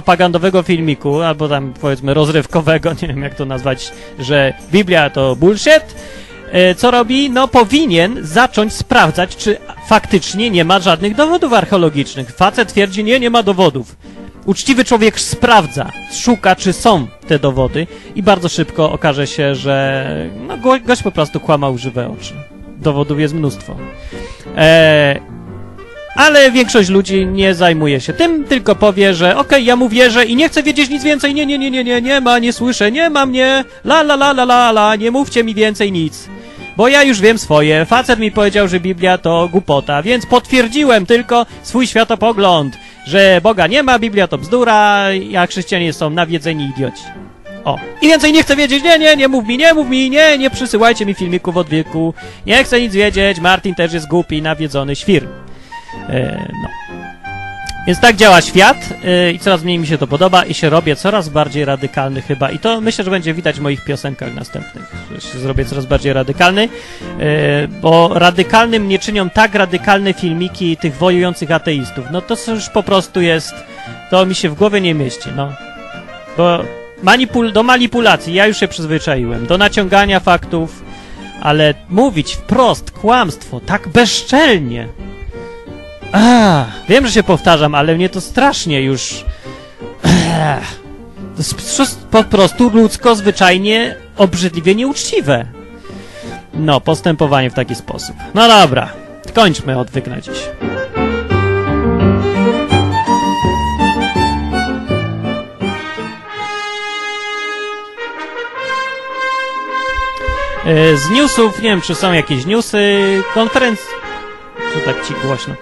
propagandowego filmiku, albo tam powiedzmy rozrywkowego, nie wiem jak to nazwać, że Biblia to bullshit, e, co robi? No powinien zacząć sprawdzać, czy faktycznie nie ma żadnych dowodów archeologicznych. Facet twierdzi, nie, nie ma dowodów. Uczciwy człowiek sprawdza, szuka, czy są te dowody i bardzo szybko okaże się, że no, go- gość po prostu kłamał żywe oczy. Dowodów jest mnóstwo. E, ale większość ludzi nie zajmuje się tym, tylko powie, że okej, ja mu wierzę i nie chcę wiedzieć nic więcej, nie, nie, nie, nie, nie, nie ma, nie słyszę, nie ma mnie, la, la, la, la, la, la, nie mówcie mi więcej nic. Bo ja już wiem swoje, facet mi powiedział, że Biblia to głupota, więc potwierdziłem tylko swój światopogląd, że Boga nie ma, Biblia to bzdura, a chrześcijanie są nawiedzeni idioci. O. I więcej nie chcę wiedzieć, nie, nie, nie mów mi, nie mów mi, nie, nie przysyłajcie mi filmików od wieku, nie chcę nic wiedzieć, Martin też jest głupi, nawiedzony świr. E, no. Więc tak działa świat e, i coraz mniej mi się to podoba i się robię coraz bardziej radykalny chyba i to myślę, że będzie widać w moich piosenkach następnych, że się zrobię coraz bardziej radykalny, e, bo radykalnym nie czynią tak radykalne filmiki tych wojujących ateistów. No to już po prostu jest, to mi się w głowie nie mieści, no. Bo manipul do manipulacji ja już się przyzwyczaiłem, do naciągania faktów, ale mówić wprost kłamstwo tak bezczelnie, a, wiem, że się powtarzam, ale mnie to strasznie już. To jest po prostu ludzko, zwyczajnie, obrzydliwie nieuczciwe. No, postępowanie w taki sposób. No dobra, kończmy odwyk na dziś. E, Z newsów, nie wiem, czy są jakieś newsy, konferencji... Czy tak ci głośno?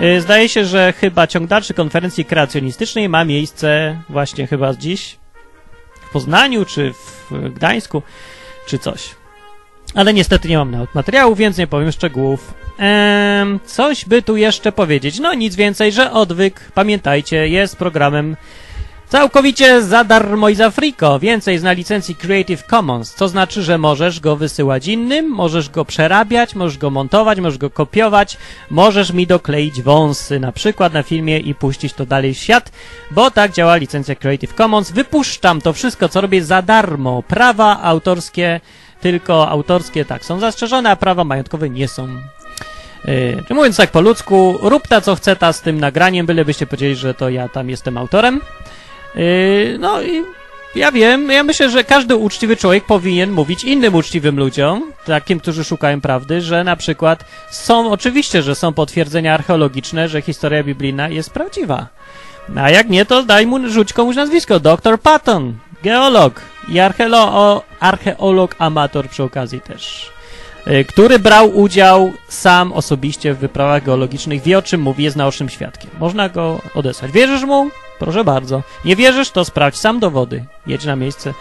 E, Zdaje się, że chyba ciąg dalszy konferencji kreacjonistycznej ma miejsce właśnie chyba dziś w Poznaniu, czy w Gdańsku, czy coś. Ale niestety nie mam nawet materiału, więc nie powiem szczegółów. Ehm, coś by tu jeszcze powiedzieć. No nic więcej, że odwyk, pamiętajcie, jest programem całkowicie za darmo i za friko. Więcej jest na licencji Creative Commons, co znaczy, że możesz go wysyłać innym, możesz go przerabiać, możesz go montować, możesz go kopiować, możesz mi dokleić wąsy na przykład na filmie i puścić to dalej w świat, bo tak działa licencja Creative Commons. Wypuszczam to wszystko, co robię za darmo. Prawa autorskie, tylko autorskie tak są zastrzeżone, a prawa majątkowe nie są. Yy, mówiąc tak po ludzku, rób ta co chce ta z tym nagraniem, bylebyście powiedzieli, że to ja tam jestem autorem. Yy, no i ja wiem, ja myślę, że każdy uczciwy człowiek powinien mówić innym uczciwym ludziom, takim, którzy szukają prawdy, że na przykład są, oczywiście, że są potwierdzenia archeologiczne, że historia biblijna jest prawdziwa. A jak nie, to daj mu, rzuć komuś nazwisko. Dr. Patton, geolog i archeolo, archeolog amator przy okazji też. y, Który brał udział sam osobiście w wyprawach geologicznych, wie o czym mówi, jest naocznym świadkiem. Można go odesłać. Wierzysz mu? Proszę bardzo. Nie wierzysz? To sprawdź sam dowody. Jedź na miejsce.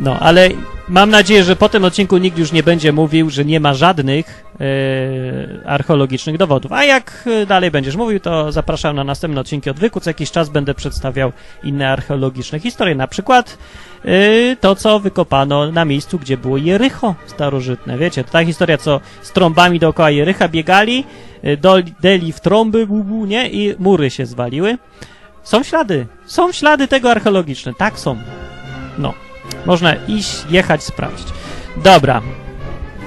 No, ale mam nadzieję, że po tym odcinku nikt już nie będzie mówił, że nie ma żadnych e, archeologicznych dowodów. A jak e, dalej będziesz mówił, to zapraszam na następne odcinki odwyku. Co jakiś czas będę przedstawiał inne archeologiczne historie. Na przykład e, to, co wykopano na miejscu, gdzie było Jericho starożytne. Wiecie, to ta historia, co z trąbami dookoła Jericha biegali, do, deli w trąby, bu, bu, nie? I mury się zwaliły. Są ślady. Są ślady tego archeologiczne. Tak są. No. Można iść, jechać, sprawdzić. Dobra.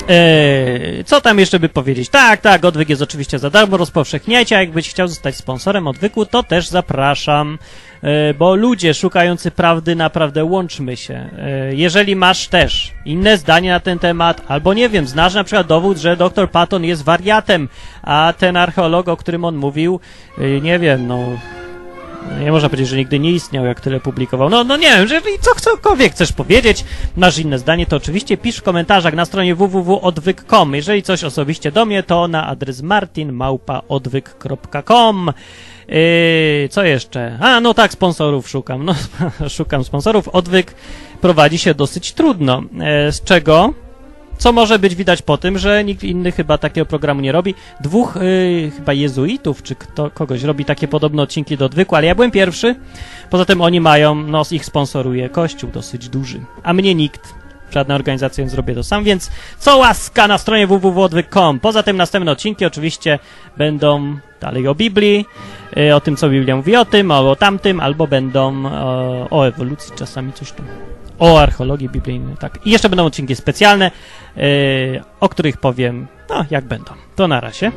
Eee, co tam jeszcze by powiedzieć? Tak, tak, odwyk jest oczywiście za darmo, rozpowszechniajcie, a jakbyś chciał zostać sponsorem odwyku, to też zapraszam, e, bo ludzie szukający prawdy, naprawdę łączmy się. E, jeżeli masz też inne zdanie na ten temat, albo nie wiem, znasz na przykład dowód, że dr Patton jest wariatem, a ten archeolog, o którym on mówił, e, nie wiem, no, nie można powiedzieć, że nigdy nie istniał, jak tyle publikował. No, no nie wiem, jeżeli co, cokolwiek chcesz powiedzieć, masz inne zdanie, to oczywiście pisz w komentarzach na stronie www.odwyk.com. Jeżeli coś osobiście do mnie, to na adres martinmałpaodwyk.com. Yy, co jeszcze? A, no tak, sponsorów szukam. No, szukam sponsorów. Odwyk prowadzi się dosyć trudno. E, z czego? Co może być widać po tym, że nikt inny chyba takiego programu nie robi. Dwóch y, chyba jezuitów, czy kto, kogoś robi takie podobne odcinki do odwyku, ale ja byłem pierwszy. Poza tym oni mają, no ich sponsoruje kościół dosyć duży, a mnie nikt. żadna organizacja, więc zrobię to sam, więc co łaska na stronie www.odwyk.com. Poza tym następne odcinki oczywiście będą dalej o Biblii, y, o tym, co Biblia mówi o tym, o, o tamtym, albo będą o, o ewolucji, czasami coś tam. O archeologii biblijnej, tak. I jeszcze będą odcinki specjalne, y, o których powiem, no, jak będą. To na razie.